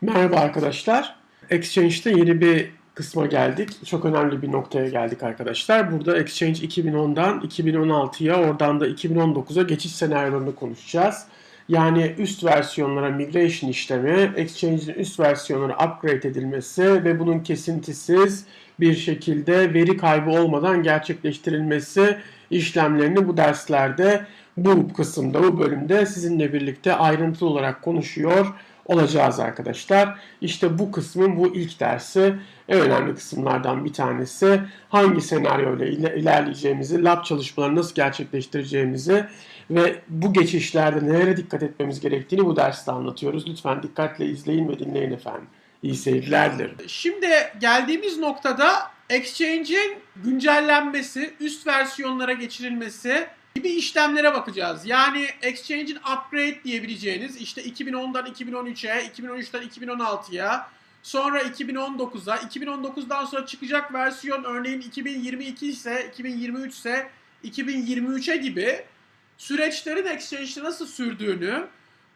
Merhaba arkadaşlar. Exchange'de yeni bir kısma geldik. Çok önemli bir noktaya geldik arkadaşlar. Burada Exchange 2010'dan 2016'ya oradan da 2019'a geçiş senaryolarını konuşacağız. Yani üst versiyonlara migration işlemi, Exchange'in üst versiyonlara upgrade edilmesi ve bunun kesintisiz bir şekilde veri kaybı olmadan gerçekleştirilmesi işlemlerini bu derslerde bu kısımda, bu bölümde sizinle birlikte ayrıntılı olarak konuşuyor olacağız arkadaşlar. İşte bu kısmın bu ilk dersi en önemli kısımlardan bir tanesi. Hangi senaryo ile ilerleyeceğimizi, lab çalışmaları nasıl gerçekleştireceğimizi ve bu geçişlerde nelere dikkat etmemiz gerektiğini bu derste anlatıyoruz. Lütfen dikkatle izleyin ve dinleyin efendim. İyi seyirler dilerim. Şimdi geldiğimiz noktada Exchange'in güncellenmesi, üst versiyonlara geçirilmesi gibi işlemlere bakacağız. Yani Exchange'in upgrade diyebileceğiniz işte 2010'dan 2013'e, 2013'ten 2016'ya, sonra 2019'a, 2019'dan sonra çıkacak versiyon örneğin 2022 ise, 2023 ise 2023'e gibi süreçlerin Exchange'de nasıl sürdüğünü,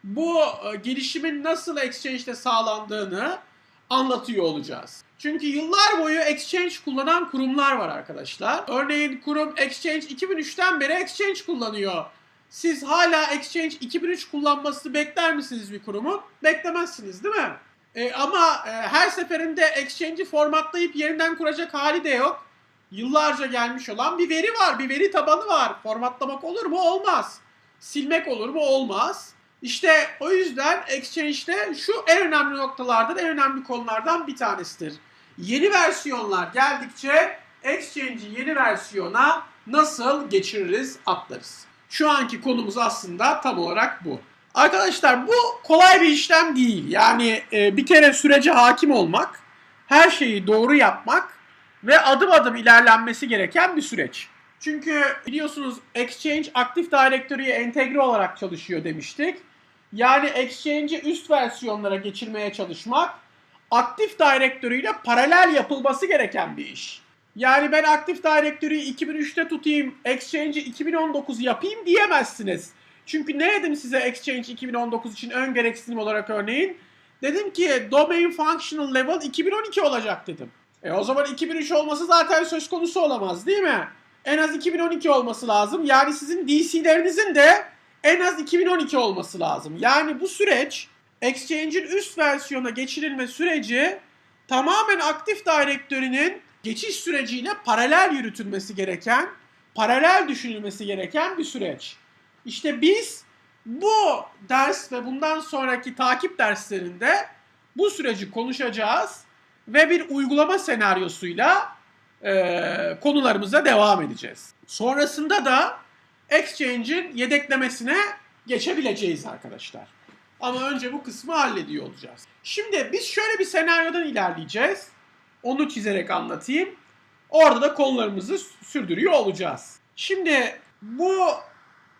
bu e, gelişimin nasıl Exchange'de sağlandığını anlatıyor olacağız. Çünkü yıllar boyu Exchange kullanan kurumlar var arkadaşlar. Örneğin kurum Exchange 2003'ten beri Exchange kullanıyor. Siz hala Exchange 2003 kullanmasını bekler misiniz bir kurumun? Beklemezsiniz değil mi? E, ama e, her seferinde Exchange'i formatlayıp yeniden kuracak hali de yok. Yıllarca gelmiş olan bir veri var, bir veri tabanı var. Formatlamak olur mu? Olmaz. Silmek olur mu? Olmaz. İşte o yüzden Exchange'de şu en önemli noktalardan, en önemli konulardan bir tanesidir. Yeni versiyonlar geldikçe Exchange'i yeni versiyona nasıl geçiririz, atlarız. Şu anki konumuz aslında tam olarak bu. Arkadaşlar bu kolay bir işlem değil. Yani e, bir kere sürece hakim olmak, her şeyi doğru yapmak ve adım adım ilerlenmesi gereken bir süreç. Çünkü biliyorsunuz Exchange Active Directory'ye entegre olarak çalışıyor demiştik. Yani Exchange'i üst versiyonlara geçirmeye çalışmak Active Directory ile paralel yapılması gereken bir iş. Yani ben Active Directory'yi 2003'te tutayım, Exchange'i 2019 yapayım diyemezsiniz. Çünkü ne dedim size Exchange 2019 için ön gereksinim olarak örneğin? Dedim ki Domain Functional Level 2012 olacak dedim. E o zaman 2003 olması zaten söz konusu olamaz değil mi? En az 2012 olması lazım. Yani sizin DC'lerinizin de en az 2012 olması lazım. Yani bu süreç Exchange'in üst versiyona geçirilme süreci tamamen Active Directory'nin geçiş süreciyle paralel yürütülmesi gereken, paralel düşünülmesi gereken bir süreç. İşte biz bu ders ve bundan sonraki takip derslerinde bu süreci konuşacağız ve bir uygulama senaryosuyla e, konularımıza devam edeceğiz. Sonrasında da Exchange'in yedeklemesine geçebileceğiz arkadaşlar. Ama önce bu kısmı hallediyor olacağız. Şimdi biz şöyle bir senaryodan ilerleyeceğiz. Onu çizerek anlatayım. Orada da konularımızı sürdürüyor olacağız. Şimdi bu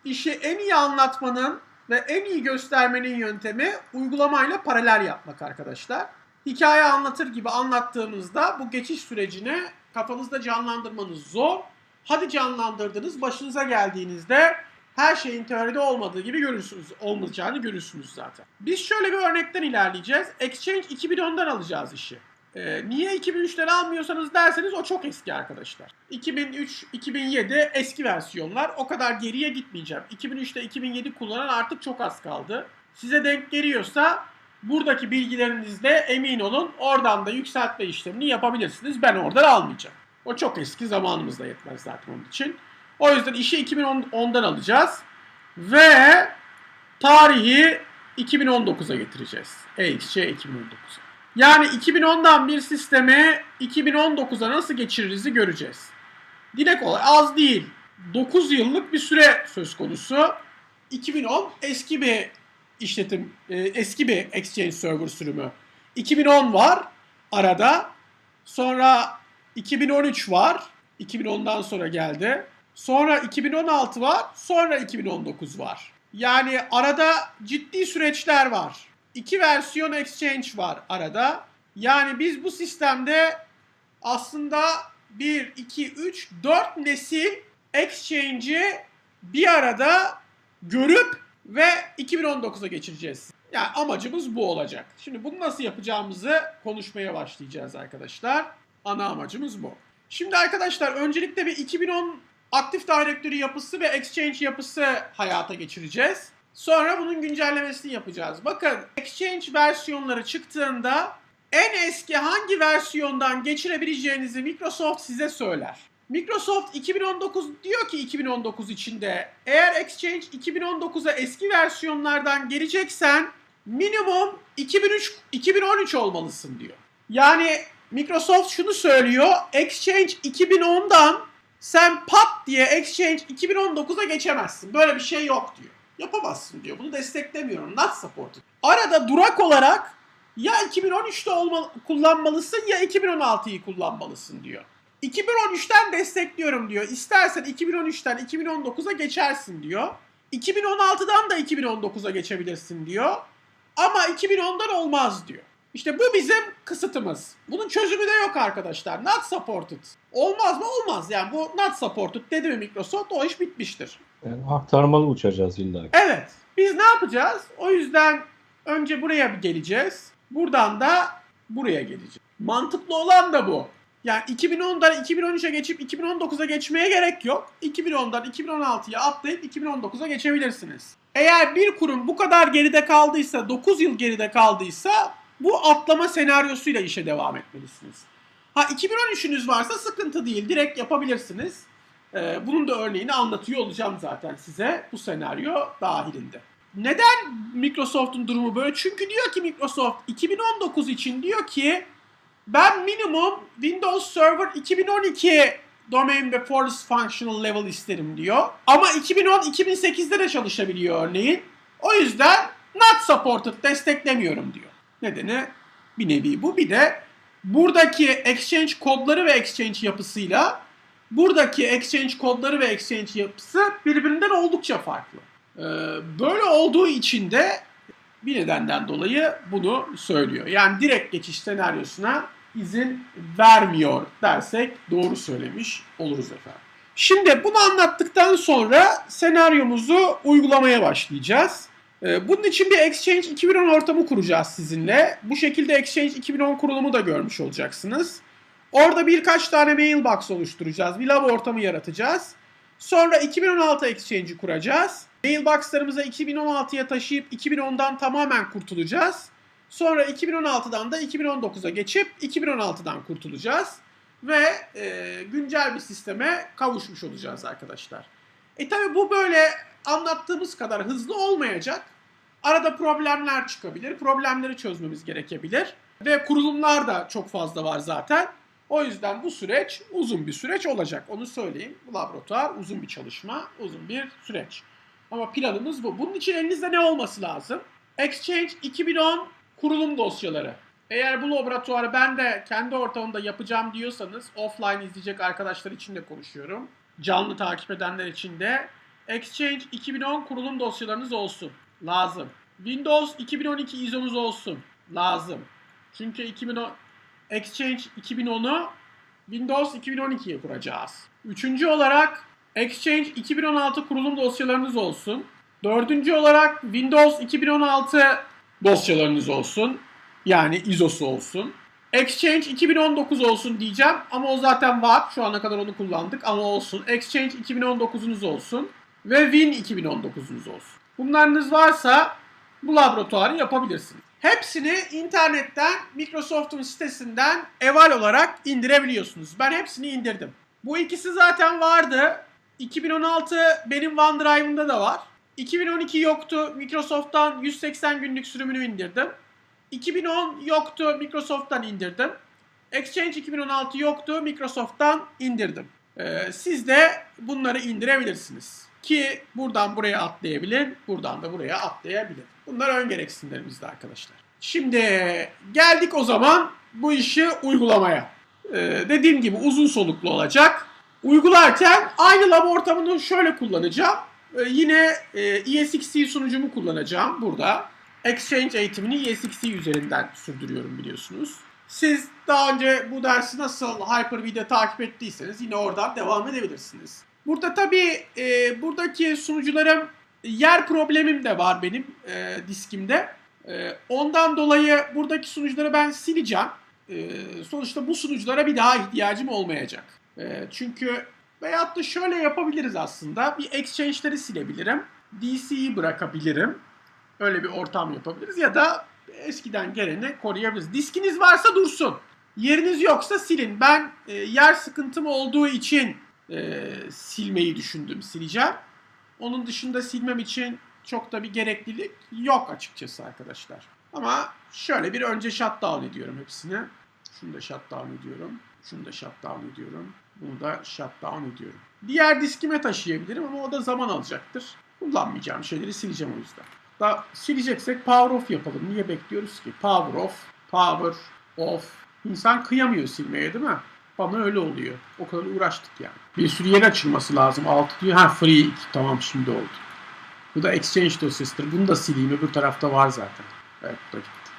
işi en iyi anlatmanın ve en iyi göstermenin yöntemi uygulamayla paralel yapmak arkadaşlar. Hikaye anlatır gibi anlattığımızda bu geçiş sürecini kafanızda canlandırmanız zor. Hadi canlandırdınız, başınıza geldiğinizde her şeyin teoride olmadığı gibi görürsünüz, olmayacağını görürsünüz zaten. Biz şöyle bir örnekten ilerleyeceğiz. Exchange 2010'dan alacağız işi. Ee, niye 2003'ten almıyorsanız derseniz o çok eski arkadaşlar. 2003, 2007 eski versiyonlar. O kadar geriye gitmeyeceğim. 2003'te 2007 kullanan artık çok az kaldı. Size denk geliyorsa buradaki bilgilerinizde emin olun oradan da yükseltme işlemini yapabilirsiniz. Ben oradan almayacağım. O çok eski zamanımız da yetmez zaten onun için. O yüzden işi 2010'dan alacağız. Ve tarihi 2019'a getireceğiz. EXC 2019'a. Yani 2010'dan bir sistemi 2019'a nasıl geçiririzi göreceğiz. Dile kolay az değil. 9 yıllık bir süre söz konusu. 2010 eski bir işletim, e, eski bir Exchange Server sürümü. 2010 var arada. Sonra 2013 var. 2010'dan sonra geldi. Sonra 2016 var. Sonra 2019 var. Yani arada ciddi süreçler var. İki versiyon Exchange var arada. Yani biz bu sistemde aslında 1, 2, 3, 4 nesil Exchange'i bir arada görüp ve 2019'a geçireceğiz. Yani amacımız bu olacak. Şimdi bunu nasıl yapacağımızı konuşmaya başlayacağız arkadaşlar. Ana amacımız bu. Şimdi arkadaşlar öncelikle bir 2010 Active Directory yapısı ve Exchange yapısı hayata geçireceğiz. Sonra bunun güncellemesini yapacağız. Bakın Exchange versiyonları çıktığında en eski hangi versiyondan geçirebileceğinizi Microsoft size söyler. Microsoft 2019 diyor ki 2019 içinde eğer Exchange 2019'a eski versiyonlardan geleceksen minimum 2003 2013 olmalısın diyor. Yani Microsoft şunu söylüyor. Exchange 2010'dan sen pat diye Exchange 2019'a geçemezsin. Böyle bir şey yok diyor. Yapamazsın diyor. Bunu desteklemiyorum. Not supported. Arada durak olarak ya 2013'te olma, kullanmalısın ya 2016'yı kullanmalısın diyor. 2013'ten destekliyorum diyor. İstersen 2013'ten 2019'a geçersin diyor. 2016'dan da 2019'a geçebilirsin diyor. Ama 2010'dan olmaz diyor. İşte bu bizim kısıtımız. Bunun çözümü de yok arkadaşlar. Not supported. Olmaz mı? Olmaz. Yani bu not supported dedi mi Microsoft o iş bitmiştir. Yani aktarmalı uçacağız illa. Evet. Biz ne yapacağız? O yüzden önce buraya bir geleceğiz. Buradan da buraya geleceğiz. Mantıklı olan da bu. Yani 2010'dan 2013'e geçip 2019'a geçmeye gerek yok. 2010'dan 2016'ya atlayıp 2019'a geçebilirsiniz. Eğer bir kurum bu kadar geride kaldıysa, 9 yıl geride kaldıysa bu atlama senaryosuyla işe devam etmelisiniz. Ha 2013'ünüz varsa sıkıntı değil. Direkt yapabilirsiniz. Ee, bunun da örneğini anlatıyor olacağım zaten size bu senaryo dahilinde. Neden Microsoft'un durumu böyle? Çünkü diyor ki Microsoft 2019 için diyor ki ben minimum Windows Server 2012 domain ve force functional level isterim diyor. Ama 2010-2008'de de çalışabiliyor örneğin. O yüzden not supported desteklemiyorum diyor. Nedeni bir nevi bu. Bir de buradaki exchange kodları ve exchange yapısıyla buradaki exchange kodları ve exchange yapısı birbirinden oldukça farklı. Ee, böyle olduğu için de bir nedenden dolayı bunu söylüyor. Yani direkt geçiş senaryosuna izin vermiyor dersek doğru söylemiş oluruz efendim. Şimdi bunu anlattıktan sonra senaryomuzu uygulamaya başlayacağız. Ee, Bunun için bir Exchange 2010 ortamı kuracağız sizinle. Bu şekilde Exchange 2010 kurulumu da görmüş olacaksınız. Orada birkaç tane mailbox oluşturacağız. Bir lab ortamı yaratacağız. Sonra 2016 Exchange'i kuracağız. Mailbox'larımızı 2016'ya taşıyıp 2010'dan tamamen kurtulacağız. Sonra 2016'dan da 2019'a geçip 2016'dan kurtulacağız. Ve e, güncel bir sisteme kavuşmuş olacağız arkadaşlar. E tabi bu böyle anlattığımız kadar hızlı olmayacak. Arada problemler çıkabilir. Problemleri çözmemiz gerekebilir. Ve kurulumlar da çok fazla var zaten. O yüzden bu süreç uzun bir süreç olacak. Onu söyleyeyim. Bu laboratuvar uzun bir çalışma, uzun bir süreç. Ama planımız bu. Bunun için elinizde ne olması lazım? Exchange 2010 kurulum dosyaları. Eğer bu laboratuvarı ben de kendi ortamımda yapacağım diyorsanız offline izleyecek arkadaşlar için de konuşuyorum. Canlı takip edenler için de Exchange 2010 kurulum dosyalarınız olsun. Lazım. Windows 2012 ISO'nuz olsun. Lazım. Çünkü 2010 Exchange 2010'u Windows 2012'ye kuracağız. Üçüncü olarak Exchange 2016 kurulum dosyalarınız olsun. Dördüncü olarak Windows 2016 dosyalarınız olsun. Yani ISO'su olsun. Exchange 2019 olsun diyeceğim ama o zaten var. Şu ana kadar onu kullandık ama olsun. Exchange 2019'unuz olsun. Ve Win 2019'unuz olsun. Bunlarınız varsa bu laboratuvarı yapabilirsiniz. Hepsini internetten Microsoft'un sitesinden eval olarak indirebiliyorsunuz. Ben hepsini indirdim. Bu ikisi zaten vardı. 2016 benim OneDrive'ımda da var. 2012 yoktu. Microsoft'tan 180 günlük sürümünü indirdim. 2010 yoktu. Microsoft'tan indirdim. Exchange 2016 yoktu. Microsoft'tan indirdim. Ee, siz de bunları indirebilirsiniz. Ki buradan buraya atlayabilir, buradan da buraya atlayabilir. Bunlar ön gereksinimlerimizdi arkadaşlar. Şimdi geldik o zaman bu işi uygulamaya. Ee, dediğim gibi uzun soluklu olacak. Uygularken aynı lab ortamını şöyle kullanacağım. Ee, yine e, ESXT sunucumu kullanacağım burada. Exchange eğitimini ESXT üzerinden sürdürüyorum biliyorsunuz. Siz daha önce bu dersi nasıl Hyper-V'de takip ettiyseniz yine oradan devam edebilirsiniz. Burada tabii e, buradaki sunucularım yer problemim de var benim e, diskimde. Ee, ondan dolayı buradaki sunucuları ben sileceğim. Ee, sonuçta bu sunuculara bir daha ihtiyacım olmayacak. Ee, çünkü veyahut da şöyle yapabiliriz aslında. Bir exchange'leri silebilirim. DC'yi bırakabilirim. Öyle bir ortam yapabiliriz. Ya da eskiden geleni koruyabiliriz. Diskiniz varsa dursun. Yeriniz yoksa silin. Ben e, yer sıkıntım olduğu için e, silmeyi düşündüm. Sileceğim. Onun dışında silmem için çok da bir gereklilik yok açıkçası arkadaşlar. Ama şöyle bir önce shutdown ediyorum hepsini. Şunu da shutdown ediyorum. Şunu da shutdown ediyorum. Bunu da shutdown ediyorum. Diğer diskime taşıyabilirim ama o da zaman alacaktır. Kullanmayacağım şeyleri sileceğim o yüzden. Da sileceksek power off yapalım. Niye bekliyoruz ki? Power off, power off. İnsan kıyamıyor silmeye değil mi? Bana öyle oluyor. O kadar uğraştık yani. Bir sürü yer açılması lazım. Altı diyor. Ha free 2. Tamam şimdi oldu. Bu da exchange dosyasıdır. Bunu da sileyim. Öbür tarafta var zaten. Evet bu da gitti.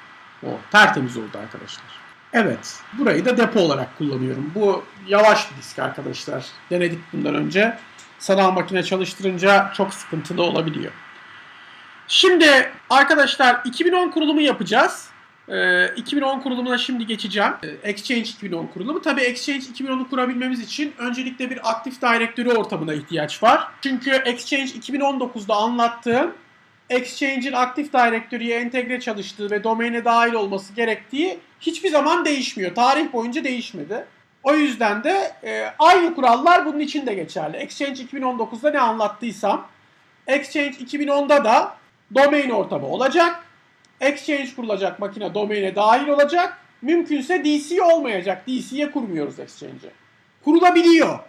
O tertemiz oldu arkadaşlar. Evet. Burayı da depo olarak kullanıyorum. Bu yavaş bir disk arkadaşlar. Denedik bundan önce. Sanal makine çalıştırınca çok sıkıntılı olabiliyor. Şimdi arkadaşlar 2010 kurulumu yapacağız. Ee, 2010 kurulumuna şimdi geçeceğim. Ee, Exchange 2010 kurulumu. Tabii Exchange 2010'u kurabilmemiz için öncelikle bir Active Directory ortamına ihtiyaç var. Çünkü Exchange 2019'da anlattığım Exchange'in Active Directory'ye entegre çalıştığı ve domaine dahil olması gerektiği hiçbir zaman değişmiyor. Tarih boyunca değişmedi. O yüzden de e, aynı kurallar bunun için de geçerli. Exchange 2019'da ne anlattıysam Exchange 2010'da da domain ortamı olacak. Exchange kurulacak makine domaine dahil olacak. Mümkünse DC olmayacak. DC'ye kurmuyoruz Exchange'i. Kurulabiliyor.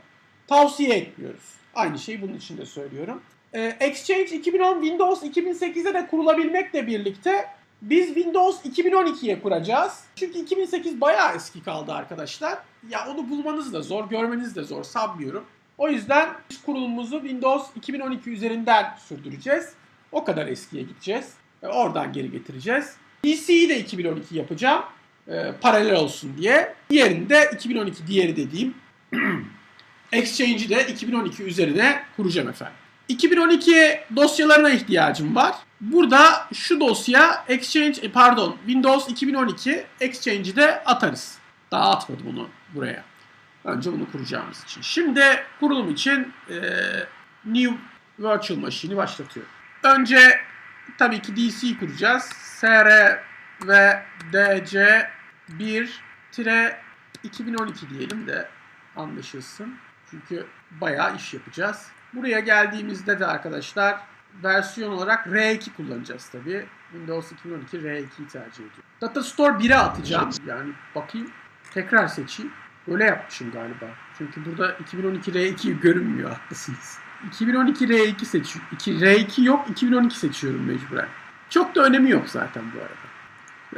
Tavsiye etmiyoruz. Aynı şeyi bunun için de söylüyorum. Ee, Exchange 2010 Windows 2008'e de kurulabilmekle birlikte biz Windows 2012'ye kuracağız. Çünkü 2008 bayağı eski kaldı arkadaşlar. Ya onu bulmanız da zor, görmeniz de zor sanmıyorum. O yüzden kurulumumuzu Windows 2012 üzerinden sürdüreceğiz. O kadar eskiye gideceğiz. E, Oradan geri getireceğiz. PC'yi de 2012 yapacağım. E, paralel olsun diye. Diğerini de 2012 diğeri dediğim Exchange'i de 2012 üzerine kuracağım efendim. 2012 dosyalarına ihtiyacım var. Burada şu dosya Exchange e, pardon Windows 2012 Exchange'i de atarız. Daha atmadım onu buraya. Önce bunu kuracağımız için. Şimdi kurulum için e, New Virtual Machine'i başlatıyorum. Önce tabii ki DC kuracağız. SR ve DC 1 2012 diyelim de anlaşılsın. Çünkü bayağı iş yapacağız. Buraya geldiğimizde de arkadaşlar versiyon olarak R2 kullanacağız tabii. Windows 2012 R2'yi tercih ediyorum. Data Store 1'e atacağım. Yani bakayım tekrar seçeyim. Öyle yapmışım galiba. Çünkü burada 2012 R2 görünmüyor haklısınız. 2012 R2 seçiyorum. R2 yok 2012 seçiyorum mecburen. Çok da önemi yok zaten bu arada.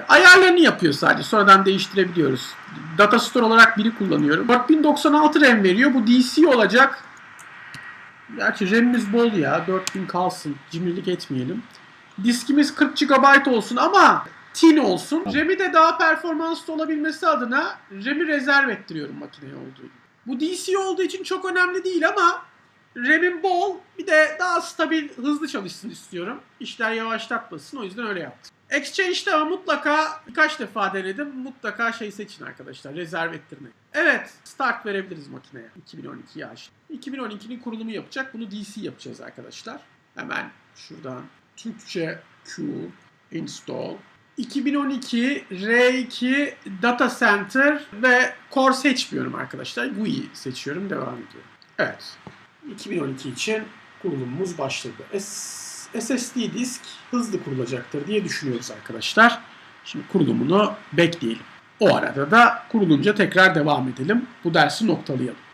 Ayarlarını yapıyor sadece. Sonradan değiştirebiliyoruz. Data Store olarak biri kullanıyorum. 4096 RAM veriyor. Bu DC olacak. Gerçi RAM'imiz bol ya. 4000 kalsın. Cimrilik etmeyelim. Diskimiz 40 GB olsun ama tin olsun. RAM'i de daha performanslı olabilmesi adına RAM'i rezerv ettiriyorum makineye olduğu gibi. Bu DC olduğu için çok önemli değil ama RAM'im bol bir de daha stabil hızlı çalışsın istiyorum. İşler yavaşlatmasın o yüzden öyle yaptım. Exchange'de ama mutlaka birkaç defa denedim. Mutlaka şey seçin arkadaşlar. Rezerv ettirmeyin. Evet. Start verebiliriz makineye. 2012 yaş. 2012'nin kurulumu yapacak. Bunu DC yapacağız arkadaşlar. Hemen şuradan Türkçe Q install. 2012 R2 Data Center ve Core seçmiyorum arkadaşlar. GUI seçiyorum. Devam ediyorum. Evet. 2012 için kurulumumuz başladı. SSD disk hızlı kurulacaktır diye düşünüyoruz arkadaşlar. Şimdi kurulumunu bekleyelim. O arada da kurulunca tekrar devam edelim. Bu dersi noktalayalım.